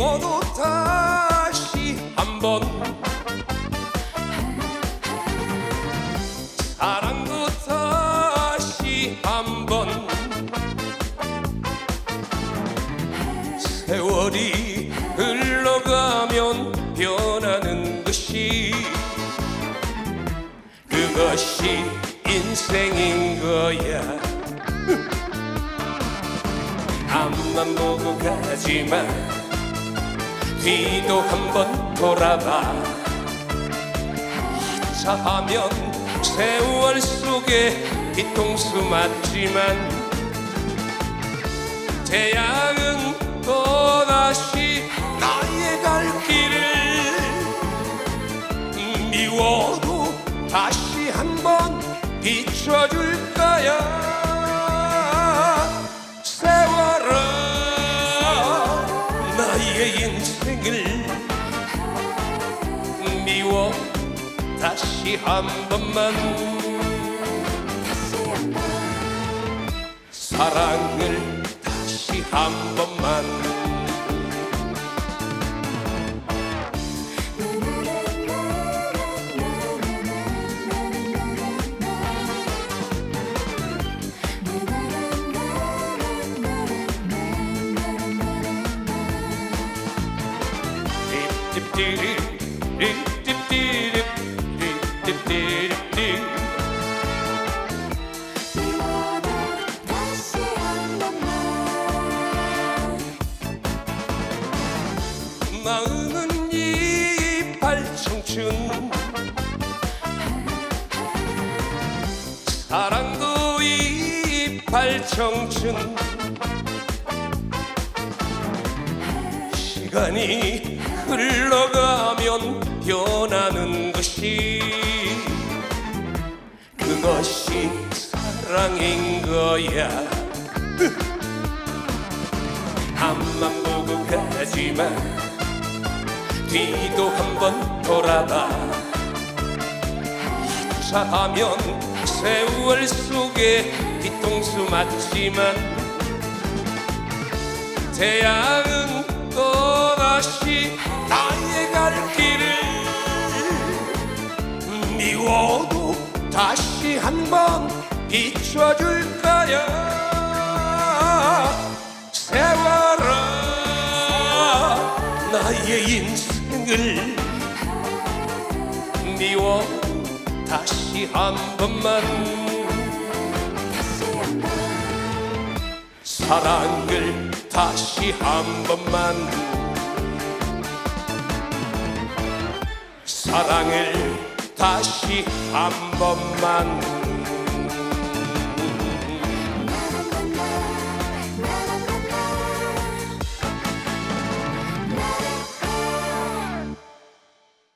미워도 다시 한번. 사랑도 세월이 것이 인생인 거야. 앞만 보고 가지마 뒤도 한번 돌아봐. 하차하면 세월 속에 뒤통수 맞지만 태양은 또다시 나의 갈 길을 미워도 다시 한번 비춰줄 거야 세월아 나의 인생을 미워. 다시 한 번만 한번 사랑을 다시 한번 사랑도 이팔 청춘. 시간이 흘러가면 변하는 것이 그것이 사랑인 거야. 앞만 보고 가지마. 뒤도 한번 돌아봐. 하차하면 세월 속에 뒤통수 맞지만 또다시 나의 갈 길을 미워도 다시 한번 비춰줄 거야 세월아 나의 인생을 미워 다시 한 번만 사랑을 다시 한 번만 사랑을 다시 한 번만